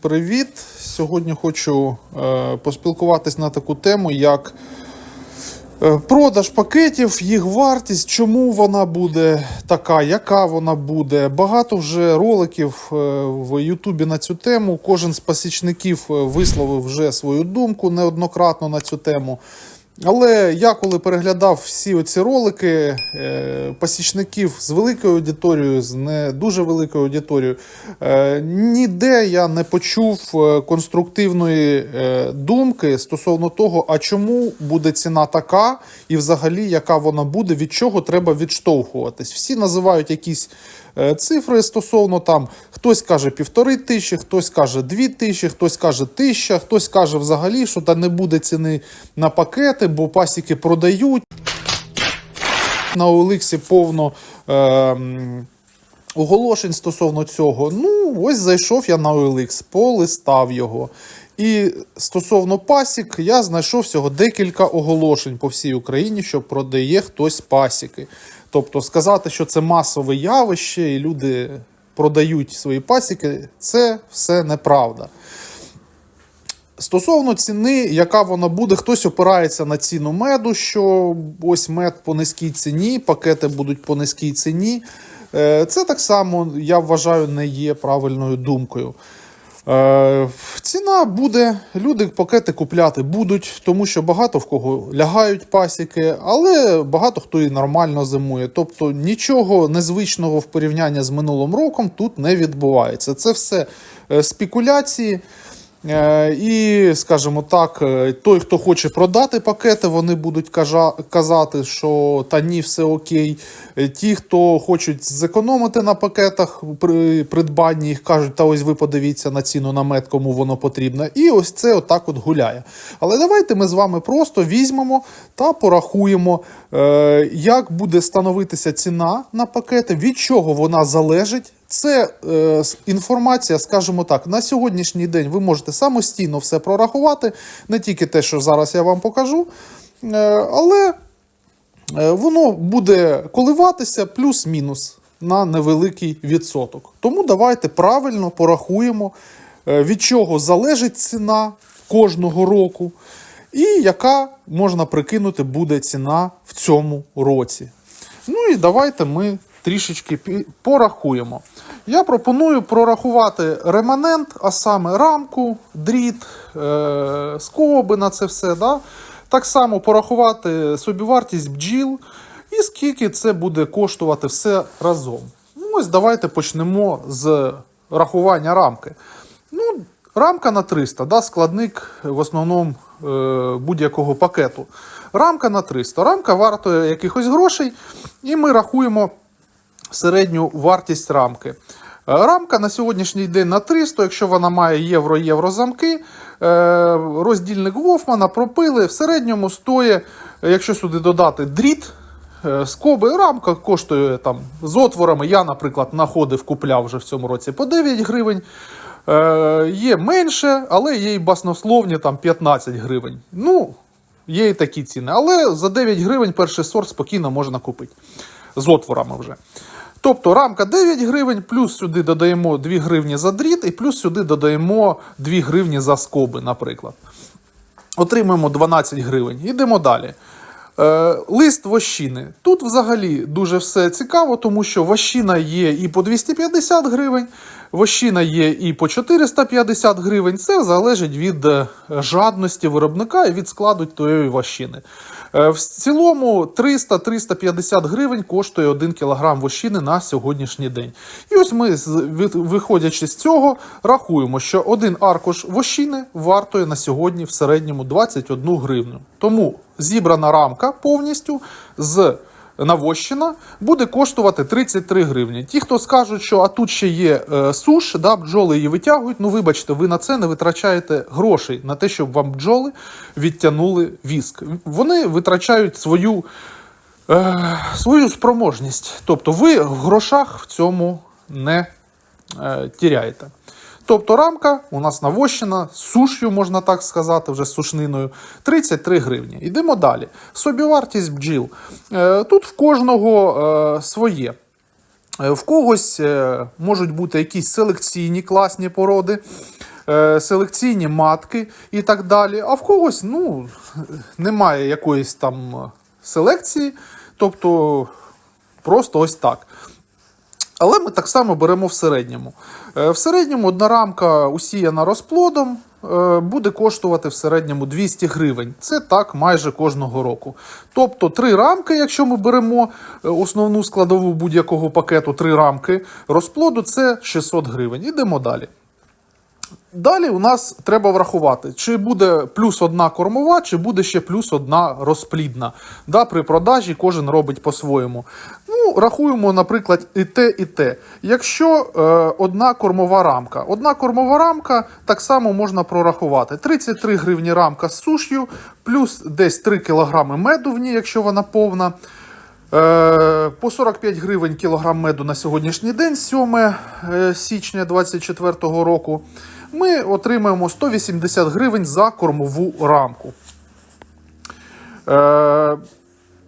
привіт! Сьогодні хочу е, поспілкуватись на таку тему, як е, продаж пакетів, їх вартість, чому вона буде така, яка вона буде. Багато вже роликів е, в Ютубі на цю тему. Кожен з пасічників висловив вже свою думку неоднократно на цю тему. Але я коли переглядав всі оці ролики е, пасічників з великою аудиторією, з не дуже великою аудиторією, е, ніде я не почув е, конструктивної думки стосовно того, а чому буде ціна така, і взагалі яка вона буде, від чого треба відштовхуватись. Всі називають якісь цифри стосовно там хтось каже півтори тисячі, хтось каже дві тисячі, хтось каже тисяча, хтось каже взагалі, що та не буде ціни на пакети, бо пасіки продають. На Олексі повно е, оголошень стосовно цього. Ну, ось зайшов я на OLX, полистав його. І стосовно пасік, я знайшов всього декілька оголошень по всій Україні, що продає хтось пасіки. Тобто сказати, що це масове явище і люди продають свої пасіки, це все неправда. Стосовно ціни, яка вона буде, хтось опирається на ціну меду, що ось мед по низькій ціні, пакети будуть по низькій ціні. Е, Це так само, я вважаю, не є правильною думкою. Е, Ціна буде, люди пакети купляти будуть, тому що багато в кого лягають пасіки, але багато хто і нормально зимує. Тобто нічого незвичного в порівнянні з минулим роком тут не відбувається. Це все е, спекуляції. Е, І, скажімо так, е, той, хто хоче продати пакети, вони будуть казати, що та ні, все окей. Е, Ті, хто хочуть зекономити на пакетах при придбанні, їх кажуть, та ось ви подивіться на ціну на мед, кому воно потрібно. І ось це отак от гуляє. Але давайте ми з вами просто візьмемо та порахуємо, як буде становитися ціна на пакети, від чого вона залежить. Це е, інформація, скажімо так, на сьогоднішній день ви можете самостійно все прорахувати, не тільки те, що зараз я вам покажу, е, але е, воно буде коливатися плюс-мінус на невеликий відсоток. Тому давайте правильно порахуємо, е, від чого залежить ціна кожного року, і яка можна прикинути буде ціна в цьому році. Ну і давайте ми трішечки порахуємо. Я пропоную прорахувати реманент, а саме рамку, дріт, е- скоби на це все. Да? Так само порахувати собівартість бджіл і скільки це буде коштувати все разом. Ну, ось давайте почнемо з рахування рамки. Ну, рамка на 300, да, складник в основному е, будь-якого пакету. Рамка на 300. Рамка вартує якихось грошей, і ми рахуємо середню вартість рамки. Е, Рамка на сьогоднішній день на 300, якщо вона має євро-євро замки, е, роздільник Гофмана пропили, в середньому стоїть, якщо сюди додати дріт, е, скоби, рамка коштує там з отворами. Я, наприклад, знаходив, купляв вже в цьому році по 9 гривень. Є менше, але є і баснословні там 15 гривень. Ну, є і такі ціни. Але за 9 гривень перший сорт спокійно можна купити. З отворами вже. Тобто рамка 9 гривень, плюс сюди додаємо 2 гривні за дріт, і плюс сюди додаємо 2 гривні за скоби, наприклад. Отримуємо 12 гривень. Йдемо далі. Е, лист вощини. Тут взагалі дуже все цікаво, тому що вощина є і по 250 гривень, вощина є і по 450 гривень. Це залежить від е, жадності виробника і від складу тієї вощини. Е, В цілому 300-350 гривень коштує 1 кг вощини на сьогоднішній день. І ось ми, виходячи з цього, рахуємо, що один аркуш вощини вартує на сьогодні в середньому 21 гривню. Тому зібрана рамка повністю з навощина буде коштувати 33 гривні. Ті, хто скажуть, що а тут ще є е, суш, да, бджоли її витягують. Ну, вибачте, ви на це не витрачаєте грошей на те, щоб вам бджоли відтягнули віск. Вони витрачають свою, е, свою спроможність. Тобто ви в грошах в цьому не е, тіряєте. Тобто рамка у нас навощена суш'ю, можна так сказати, вже сушниною 33 гривні. Йдемо далі. Собівартість бджіл. Е, Тут в кожного е, своє. Е, В когось можуть бути якісь селекційні класні породи. селекційні матки і так далі. А в когось ну, немає якоїсь там селекції, тобто просто ось так. Але ми так само беремо в середньому. Е, В середньому одна рамка усіяна розплодом е, буде коштувати в середньому 200 гривень. Це так майже кожного року. Тобто три рамки, якщо ми беремо е, основну складову будь-якого пакету, три рамки розплоду, це 600 гривень. Ідемо далі. Далі у нас треба врахувати, чи буде плюс одна кормова, чи буде ще плюс одна розплідна. Да, при продажі кожен робить по-своєму. Ну, рахуємо, наприклад, і те, і те. Якщо е, одна кормова рамка, одна кормова рамка так само можна прорахувати. 33 гривні рамка з суш'ю, плюс десь 3 кг меду в ній, якщо вона повна. Е, По 45 гривень кілограм меду на сьогоднішній день, 7 е, січня 2024 року, ми отримаємо 180 гривень за кормову рамку. Е,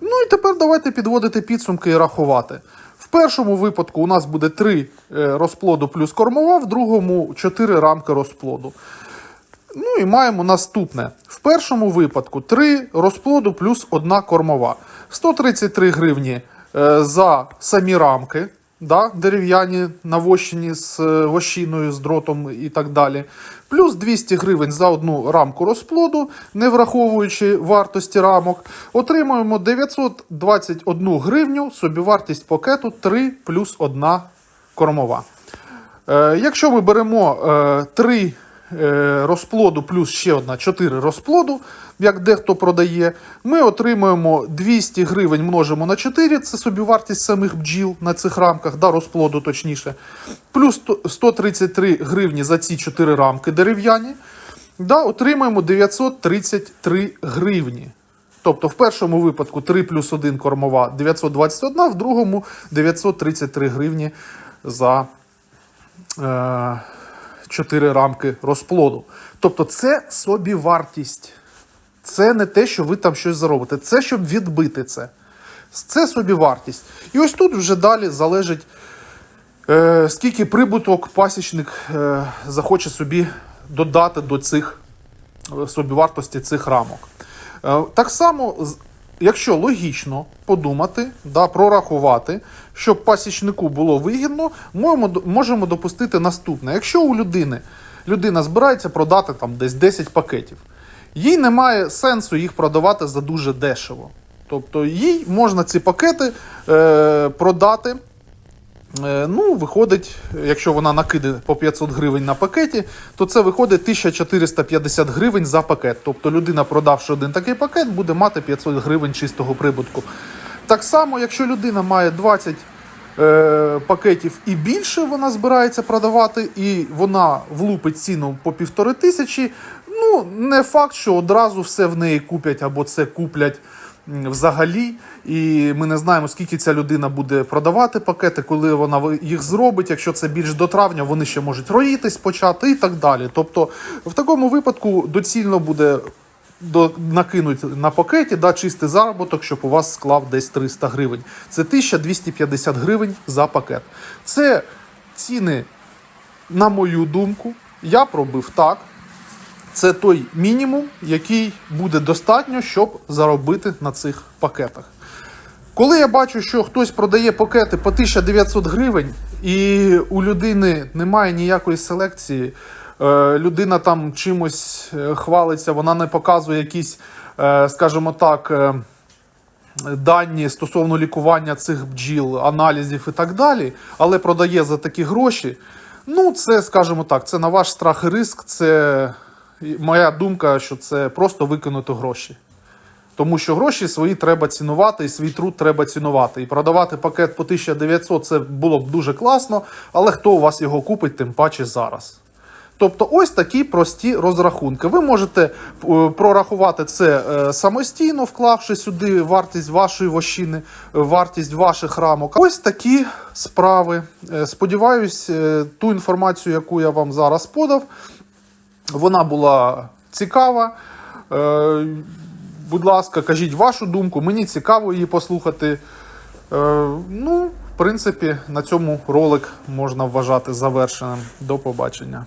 Ну і тепер давайте підводити підсумки і рахувати. В першому випадку у нас буде 3 розплоду плюс кормова, в другому 4 рамки розплоду. Ну і маємо наступне. В першому випадку 3 розплоду плюс 1 кормова. 133 гривні е, за самі рамки, да, дерев'яні навощені з е, вощиною, з дротом і так далі. Плюс 200 гривень за одну рамку розплоду, не враховуючи вартості рамок. Отримуємо 921 гривню, собівартість пакету 3 плюс 1 кормова. Е, Якщо ми беремо е, 3 е, розплоду плюс ще одна 4 розплоду, як дехто продає, ми отримуємо 200 гривень множимо на 4, це собівартість самих бджіл на цих рамках, да, розплоду точніше. Плюс 133 гривні за ці 4 рамки дерев'яні. Да, отримаємо 933 гривні. Тобто в першому випадку 3 плюс 1 кормова 921, в другому 933 гривні за е, 4 рамки розплоду. Тобто це собівартість. Це не те, що ви там щось заробите. Це щоб відбити це. Це собівартість. І ось тут вже далі залежить, е, скільки прибуток пасічник е, захоче собі додати до цих е, собівартості цих рамок. Е, Так само, якщо логічно подумати, да, прорахувати, щоб пасічнику було вигідно, можемо, допустити наступне. Якщо у людини людина збирається продати там десь 10 пакетів, їй немає сенсу їх продавати за дуже дешево. Тобто їй можна ці пакети е, продати. Е, Ну, виходить, якщо вона накиде по 500 гривень на пакеті, то це виходить 1450 гривень за пакет. Тобто людина, продавши один такий пакет, буде мати 500 гривень чистого прибутку. Так само, якщо людина має 20 е, пакетів і більше вона збирається продавати, і вона влупить ціну по півтори тисячі, ну, не факт, що одразу все в неї куплять або це куплять взагалі. І ми не знаємо, скільки ця людина буде продавати пакети, коли вона їх зробить. Якщо це більш до травня, вони ще можуть роїтись почати і так далі. Тобто, в такому випадку доцільно буде до, накинути на пакеті да, чистий заробіток, щоб у вас склав десь 300 гривень. Це 1250 гривень за пакет. Це ціни, на мою думку, я пробив так. Це той мінімум, який буде достатньо, щоб заробити на цих пакетах. Коли я бачу, що хтось продає пакети по 1900 гривень, і у людини немає ніякої селекції, е, людина там чимось е, хвалиться, вона не показує якісь, е, скажімо так, дані стосовно лікування цих бджіл, аналізів і так далі, але продає за такі гроші. Ну, це, скажімо так, це на ваш страх і риск. Це моя думка, що це просто викинути гроші. Тому що гроші свої треба цінувати, і свій труд треба цінувати. І продавати пакет по 1900 це було б дуже класно, але хто у вас його купить, тим паче зараз. Тобто, ось такі прості розрахунки. Ви можете е, прорахувати це е, самостійно, вклавши сюди вартість вашої вощини, е, вартість ваших рамок. Ось такі справи. Сподіваюсь, ту інформацію, яку я вам зараз подав, вона була цікава. Е, Будь ласка, кажіть вашу думку, мені цікаво її послухати. Е, ну, в принципі, на цьому ролик можна вважати завершеним. До побачення.